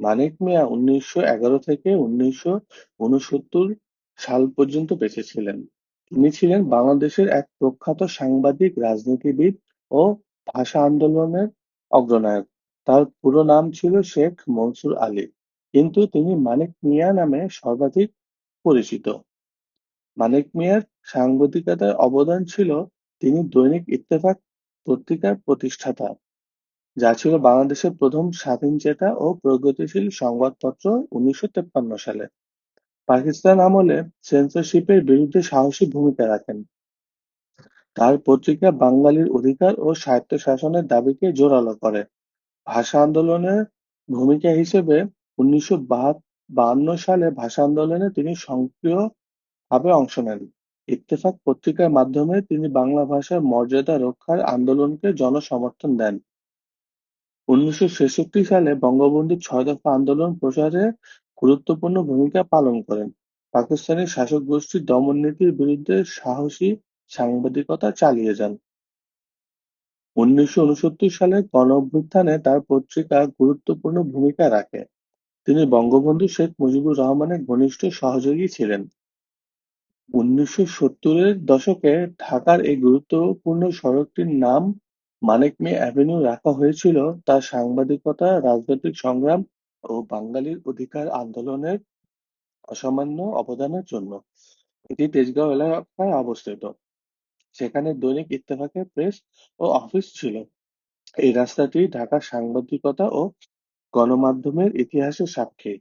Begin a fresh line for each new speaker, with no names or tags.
মানিক মিয়া উনিশশো এগারো থেকে উনিশশো ঊনসত্তর সাল পর্যন্ত বেঁচে ছিলেন। তিনি ছিলেন বাংলাদেশের এক প্রখ্যাত সাংবাদিক, রাজনীতিবিদ ও ভাষা আন্দোলনের অগ্রনায়ক। তার পুরো নাম ছিল শেখ মনসুর আলী, কিন্তু তিনি মানিক মিয়া নামে সর্বাধিক পরিচিত। মানিক মিয়ার সাংবাদিকতায় অবদান ছিল তিনি দৈনিক ইত্তেফাক পত্রিকার প্রতিষ্ঠাতা, যা ছিল বাংলাদেশের প্রথম স্বাধীনচেতা ও প্রগতিশীল সংবাদপত্র উনিশশো তেপ্পান্ন সালে। পাকিস্তান আমলে সেন্সরশিপের বিরুদ্ধে সাহসী ভূমিকা রাখেন। তার পত্রিকা বাঙালির অধিকার ও স্বায়ত্তশাসনের দাবিকে জোরালো করে। ভাষা আন্দোলনের ভূমিকা হিসেবে উনিশশো বাহান্ন সালে ভাষা আন্দোলনে তিনি সক্রিয়ভাবে অংশ নেন। ইত্তেফাক পত্রিকার মাধ্যমে তিনি বাংলা ভাষার মর্যাদা রক্ষার আন্দোলনকে জনসমর্থন দেন। উনিশশো ছেষট্টি সালে বঙ্গবন্ধুর ছয় দফা আন্দোলন প্রসারে গুরুত্বপূর্ণ ভূমিকা পালন করেন। পাকিস্তানি শাসকগোষ্ঠীর দমননীতির বিরুদ্ধে সাহসী সাংবাদিকতা চালিয়ে যান। উনিশশো সালের গণঅভ্যুত্থানে তার পত্রিকা গুরুত্বপূর্ণ ভূমিকা রাখে। তিনি বঙ্গবন্ধু শেখ মুজিবুর রহমানের ঘনিষ্ঠ সহযোগী ছিলেন। উনিশশো সত্তরের দশকে ঢাকার এই গুরুত্বপূর্ণ সড়কটির নাম মানিক মিয়া অ্যাভিনিউ রাখা হয়েছিল তার সাংবাদিকতা, রাজনৈতিক সংগ্রাম ও বাঙালির অধিকার আন্দোলনের অসামান্য অবদানের জন্য। এটি তেজগাঁও এলাকায় অবস্থিত। সেখানে দৈনিক ইত্তেফাকের প্রেস ও অফিস ছিল। এই রাস্তাটি ঢাকার সাংবাদিকতা ও গণমাধ্যমের ইতিহাসের সাক্ষী।